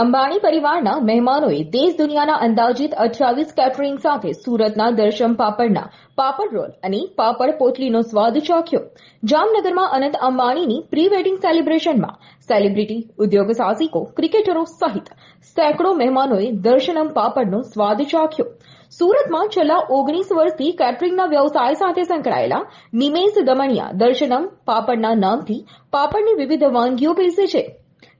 અંબાણી પરિવારના મહેમાનોએ દેશ દુનિયાના અંદાજિત અઠ્યાવીસ કેટરિંગ સાથે સુરતના દર્શમ પાપડના પાપડ રોલ અને પાપડ પોટલીનો સ્વાદ ચાખ્યો. જામનગરમાં અનંત અંબાણીની પ્રી વેડિંગ સેલિબ્રેશનમાં સેલિબ્રિટી ઉદ્યોગ સાહસિકો ક્રિકેટરો સહિત સેંકડો મહેમાનોએ દર્શનમ પાપડનો સ્વાદ ચાખ્યો. સુરતમાં છેલ્લા ઓગણીસ વર્ષથી કેટરિંગના વ્યવસાય સાથે સંકળાયેલા નિમેશ દમણિયા દર્શનમ પાપડના નામથી પાપડની વિવિધ વાનગીઓ પીરસે છે.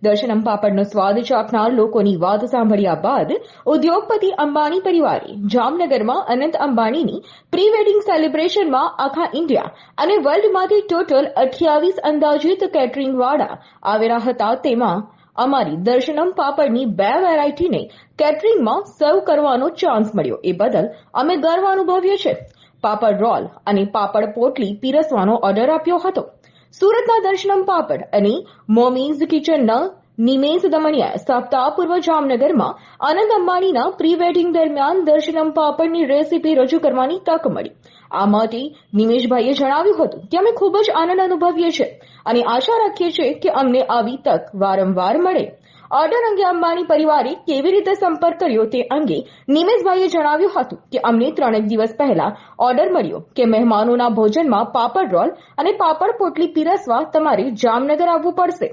દર્શનમ પાપડનો સ્વાદ ચાખનાર લોકોની વાત સાંભળ્યા બાદ ઉદ્યોગપતિ અંબાણી પરિવારે જામનગરમાં અનંત અંબાણીની પ્રી વેડિંગ સેલિબ્રેશનમાં આખા ઇન્ડિયા અને વર્લ્ડમાંથી ટોટલ અઠ્યાવીસ અંદાજિત કેટરિંગવાળા આવેલા હતા તેમાં અમારી દર્શનમ પાપડની બે વેરાયટીને કેટરિંગમાં સર્વ કરવાનો ચાન્સ મળ્યો એ બદલ અમે ગર્વ અનુભવીએ છીએ પાપડ રોલ અને પાપડ પોટલી પીરસવાનો ઓર્ડર આપ્યો હતો સુરતના દર્શનમ પાપડ અને મોમીઝ કિચનના નિમેશ દમણિયા સપ્તાહ પૂર્વ જામનગરમાં આનંદ અંબાણીના પ્રી વેડિંગ દરમિયાન દર્શનમ પાપડની રેસીપી રજૂ કરવાની તક મળી. આ માટે નિમેશભાઈએ જણાવ્યું હતું કે અમે ખૂબ જ આનંદ અનુભવીએ છીએ અને આશા રાખીએ છીએ કે અમને આવી તક વારંવાર મળે. ઓર્ડર અંગે અંબાણી પરિવારે કેવી રીતે સંપર્ક કર્યો તે અંગે નિમેશભાઈએ જણાવ્યું હતું કે અમને ત્રણેક દિવસ પહેલા ઓર્ડર મળ્યો કે મહેમાનોના ભોજનમાં પાપડ રોલ અને પાપડ પોટલી પીરસવા તમારે જામનગર આવવું પડશે.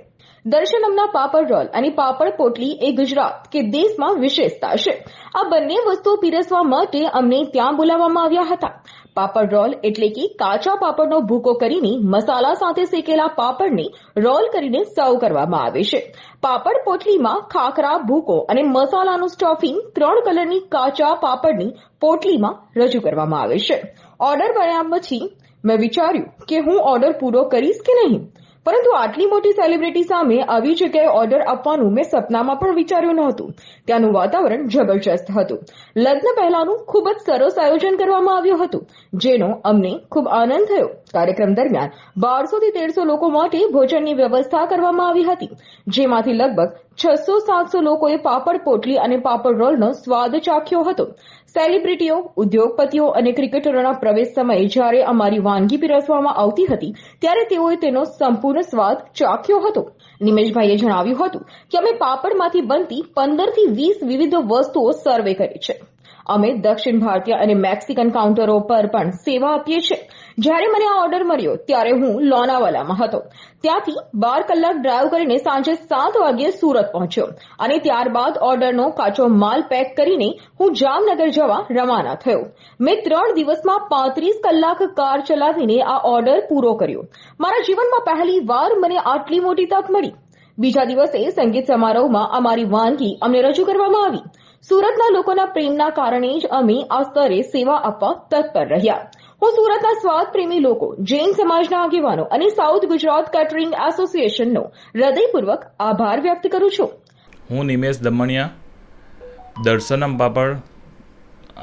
દર્શનમના પાપડ રોલ અને પાપડ પોટલી એ ગુજરાત કે દેશમાં વિશેષતા છે. આ બંને વસ્તુઓ પીરસવા માટે અમને ત્યાં બોલાવવામાં આવ્યા હતા. પાપડ રોલ એટલે કે કાચા પાપડનો ભૂકો કરીને મસાલા સાથે શેકેલા પાપડને રોલ કરીને સર્વ કરવામાં આવે છે. પાપડ પોટલીમાં ખાખરા ભૂકો અને મસાલાનું સ્ટફિંગ ત્રણ કલરની કાચા પાપડની પોટલીમાં રજૂ કરવામાં આવે છે. ઓર્ડર બન્યા પછી મેં વિચાર્યું કે હું ઓર્ડર પૂરો કરીશ કે નહીં? પરંતુ આટલી મોટી સેલિબ્રિટી સામે આવી જગ્યાએ ઓર્ડર આપવાનું મેં સપનામાં પણ વિચાર્યું નહોતું. ત્યાંનું વાતાવરણ જબરજસ્ત હતું. લગ્ન પહેલાનું ખૂબ જ સરસ આયોજન કરવામાં આવ્યું હતું, જેનો અમને ખૂબ આનંદ થયો. કાર્યક્રમ દરમિયાન બારસો થી તેરસો લોકો માટે ભોજનની વ્યવસ્થા કરવામાં આવી હતી, જેમાંથી લગભગ છસો સાતસો લોકોએ પાપડ પોટલી અને પાપડ રોલનો સ્વાદ ચાખ્યો હતો. સેલિબ્રિટીઓ, ઉદ્યોગપતિઓ અને ક્રિકેટરોના પ્રવેશ સમયે જ્યારે અમારી વાનગી પીરસવામાં આવતી હતી, ત્યારે તેઓએ તેનો સંપૂર્ણ સ્વાદ ચાખ્યો હતો. નિમેશભાઈએ જણાવ્યું હતું કે અમે પાપડમાંથી બનતી પંદરથી વીસ વિવિધ વસ્તુઓ સર્વે કરી છે. અમે દક્ષિણ ભારતીય અને મેક્સિકન કાઉન્ટરો પર પણ સેવા આપીએ છીએ. જ્યારે મને આ ઓર્ડર મળ્યો, ત્યારે હું લોનાવાલામાં હતો. ત્યાંથી બાર કલાક ડ્રાઈવ કરીને સાંજે સાત વાગ્યે સુરત પહોંચ્યો અને ત્યારબાદ ઓર્ડરનો કાચો માલ પેક કરીને હું જામનગર જવા રવાના થયો. મેં ત્રણ દિવસમાં પાંત્રીસ કલાક કાર ચલાવીને આ ઓર્ડર પૂરો કર્યો. મારા જીવનમાં પહેલી વાર મને આટલી મોટી તક મળી. બીજા દિવસે સંગીત સમારોહમાં અમારી વાનગી અમને રજૂ કરવામાં આવી. સુરતના લોકોના પ્રેમના કારણે જ અમે આ સ્તરે સેવા આપવા તત્પર રહ્યા. હું સુરતના સ્વાદ પ્રેમી લોકો, જૈન સમાજના આગેવાનો અને સાઉથ ગુજરાત કેટરિંગ એસોસિએશનનો હૃદયપૂર્વક આભાર વ્યક્ત કરું છું. હું નિમેશ દમણિયા, દર્શનમ પાપડ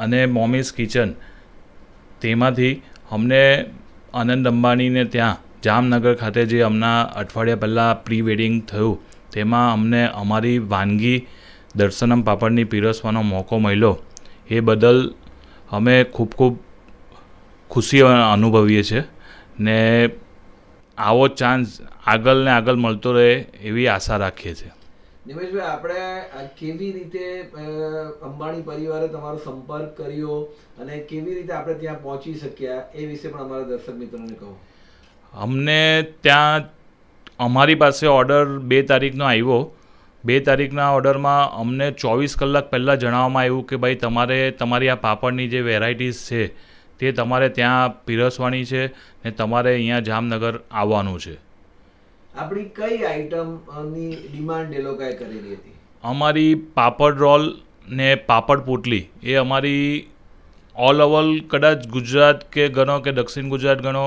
અને મોમીસ કિચન. તેમાંથી અમને આનંદ અંબાણીને ત્યાં, જામનગર ખાતે જે હમણાં અઠવાડિયા પહેલાં પ્રી વેડિંગ થયું, તેમાં અમને અમારી વાનગી દર્શનમ પાપડની પીરસવાનો મોકો મળ્યો. એ બદલ અમે ખૂબ ખૂબ ખુશી અનુભવીએ છીએ ને આવો ચાન્સ આગળ ને આગળ મળતો રહે એવી આશા રાખીએ છીએ. નિમેશભાઈ આપણે કેવી રીતે અંબાણી પરિવારે તમારો સંપર્ક કર્યો અને કેવી રીતે આપણે ત્યાં પહોંચી શક્યા એ વિશે પણ અમારા દર્શક મિત્રોને કહો. અમને ત્યાં અમારી પાસે ઓર્ડર બે તારીખનો આવ્યો. બે તારીખના ઓર્ડરમાં અમને ચોવીસ કલાક પહેલાં જણાવવામાં આવ્યું કે ભાઈ તમારે તમારી આ પાપડની જે વેરાયટીઝ છે તે તમારે ત્યાં પીરસવાની છે ને તમારે અહીંયા જામનગર આવવાનું છે. આપણી કઈ આઈટમની ડિમાન્ડ એ લોકોએ કરેલી હતી? અમારી પાપડ રોલ ને પાપડ પોટલી એ અમારી ઓલ ઓવર કદાચ ગુજરાત કે ગણો કે દક્ષિણ ગુજરાત ગણો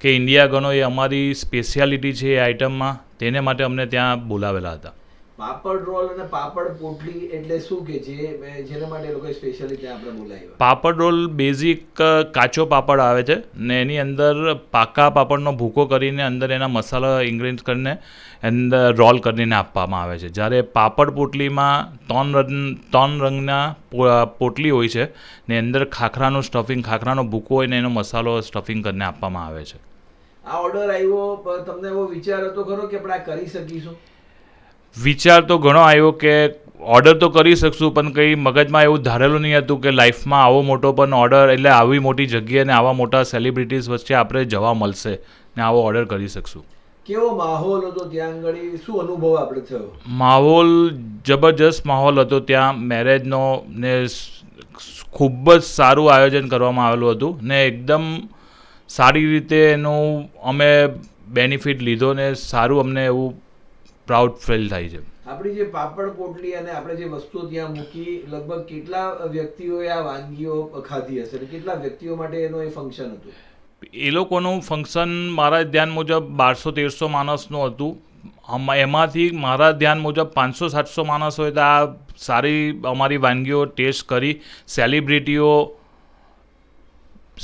કે ઇન્ડિયા ગણો એ અમારી સ્પેશિયાલિટી છે એ આઇટમમાં તેને માટે અમને ત્યાં બોલાવેલા હતા. પાપડ રોલ અને પાપડ પોટલી એટલે શું કે જે જેના માટે લોકો સ્પેશિયલી ત્યાં આપણે બોલાવ્યા પાપડ રોલ બેઝિક કાચો પાપડ આવે છે ને એની અંદર પાકા પાપડનો ભૂકો કરીને અંદર એના મસાલા ઇન્ગ્રેડિયન્ટ કરીને અંદર રોલ કરીને આપવામાં આવે છે. જ્યારે પાપડ પોટલીમાં ત્રણ રંગ ત્રણ રંગના પોટલી હોય છે ને અંદર ખાખરાનું સ્ટફિંગ ખાખરાનો ભૂકો હોય ને એનો મસાલો સ્ટફિંગ કરીને આપવામાં આવે છે. આ ઓર્ડર આવ્યો તમને એવો વિચાર હતો ખરો કે આપણે આ કરી શકીશું? વિચાર તો ઘણો આવ્યો કે ઓર્ડર તો કરી શકશું પણ કંઈ મગજમાં એવું ધારેલું નહીં હતું કે લાઈફમાં આવો મોટો પણ ઓર્ડર એટલે આવી મોટી જગ્યાએ ને આવા મોટા સેલિબ્રિટીઝ વચ્ચે આપણે જવા મળશે ને આવો ઓર્ડર કરી શકશું. કેવો માહોલ હતો ત્યાં આગળ? શું અનુભવ આપણે થયો? માહોલ જબરજસ્ત માહોલ હતો. ત્યાં મેરેજનો ને ખૂબ જ સારું આયોજન કરવામાં આવેલું હતું ને એકદમ સારી રીતે એનું અમે બેનિફિટ લીધો ને સારું અમને એવું પ્રાઉડ ફીલ થાય છે. આપણી જે પાપડ પોટલી અને આપણે જે વસ્તુઓ ત્યાં મૂકી લગભગ કેટલા વ્યક્તિઓએ આ વાનગીઓ ખાધી હશે કેટલા વ્યક્તિઓ માટે એનો એ ફંક્શન હતું? એ લોકોનું ફંક્શન મારા ધ્યાન મુજબ બારસો તેરસો માણસનું હતું. એમાંથી મારા ધ્યાન મુજબ પાંચસો સાતસો માણસોએ તો આ સારી અમારી વાનગીઓ ટેસ્ટ કરી. સેલિબ્રિટીઓ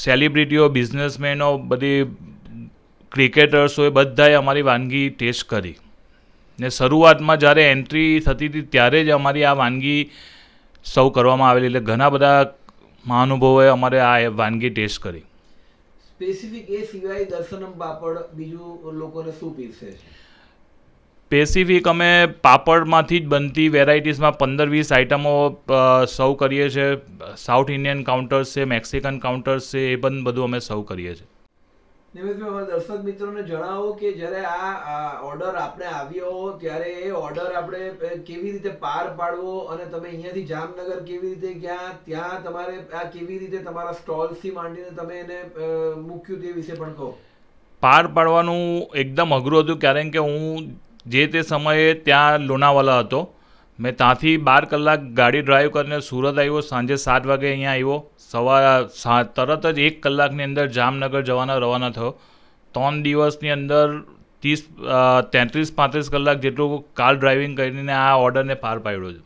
સેલિબ્રિટીઓ બિઝનેસમેનો બધી ક્રિકેટર્સોએ બધાએ અમારી વાનગી ટેસ્ટ કરી. ને શરૂઆતમાં જ્યારે એન્ટ્રી થતી હતી ત્યારે જ અમારી આ વાનગી સૌ કરવામાં આવેલી. એટલે ઘણા બધા મહાનુભાવોએ અમારે આ વાનગી ટેસ્ટ કરી. સ્પેસિફિક એ સિવાય દર્શનમ પાપડ બીજું લોકોને શું પીરસે છે? સ્પેસિફિક અમે પાપડમાંથી જ બનતી વેરાયટીઝમાં પંદર વીસ આઇટમો સર્વ કરીએ છીએ. સાઉથ ઇન્ડિયન કાઉન્ટર્સ છે મેક્સિકન કાઉન્ટર્સ છે એ પણ બધું અમે સર્વ કરીએ છીએ. અમારા દર્શક મિત્રોને જણાવો કે જ્યારે આ ઓર્ડર આપણે આવ્યો ત્યારે એ ઓર્ડર આપણે કેવી રીતે પાર પાડવો અને તમે અહીંયાથી જામનગર કેવી રીતે ગયા, ત્યાં તમારે, આ કેવી રીતે તમારા સ્ટોલ્સથી માંડીને તમે એને મૂક્યું તે વિશે પણ કહો. પાર પાડવાનું એકદમ અઘરું હતું, કારણ કે હું જે તે સમયે ત્યાં લોનાવાલા હતો. મેં ત્યાંથી બાર કલાક ગાડી ડ્રાઈવ કરીને સુરત આવ્યો સાંજે સાત વાગે અહીંયા આવ્યો. સવાર તરત જ એક કલાકની અંદર જામનગર જવાના રવાના થયો. ત્રણ દિવસની અંદર ત્રીસ તેત્રીસ પાંત્રીસ કલાક જેટલું કાર ડ્રાઇવિંગ કરીને આ ઓર્ડરને પાર પાડ્યો છે.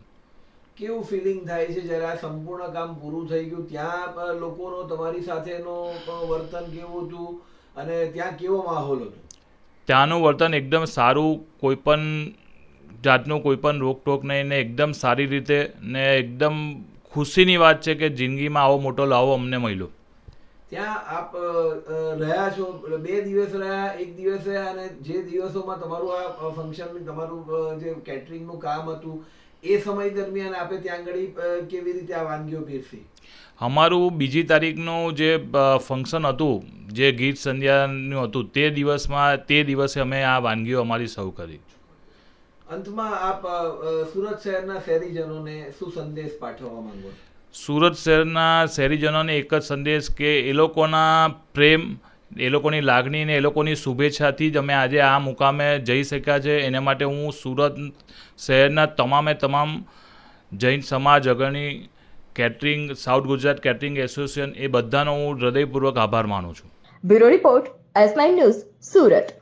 કેવું ફિલિંગ થાય છે? જ્યારે આ સંપૂર્ણ કામ પૂરું થઈ ગયું ત્યાં લોકોનો તમારી સાથેનો વર્તન કેવું હતું? અને ત્યાં કેવો માહોલ હતો? ત્યાંનું વર્તન એકદમ સારું કોઈ પણ જાતનું કોઈ પણ રોકટોક નહીં ને એકદમ સારી રીતે ને એકદમ ખુશીની વાત છે કે જિંદગીમાં આવો મોટો લાવો અમને મળ્યો. ત્યાં આપ રહ્યા છો બે દિવસ રહ્યા એક દિવસ રહ્યા અને જે દિવસોમાં તમારું આ ફંક્શન તમારું જે કેટરિંગનું કામ હતું એ સમય દરમિયાન આપે ત્યાં આગળ કેવી રીતે આ વાનગીઓ પીરસી? અમારું બીજી તારીખનું જે ફંક્શન હતું જે ગીત સંધ્યાનું હતું તે દિવસમાં તે દિવસે અમે આ વાનગીઓ અમારી સર્વ કરી. અંતમાં આપ સુરત શહેરના શહેરીજનોને શું સંદેશ પાઠવવા માંગો સુરત શહેરના શહેરીજનોને એક જ સંદેશ કે એ લોકોના પ્રેમ એ લોકોની લાગણી અને એ લોકોની શુભેચ્છાથી જ અમે આજે આ મુકામે જઈ શક્યા છે. એને માટે હું સુરત શહેરના તમામે તમામ જૈન સમાજ અગ્રણી catering south Gujarat catering association એ બધાનો હું હૃદયપૂર્વક આભાર માનું છું. Bureau report S nine news Surat.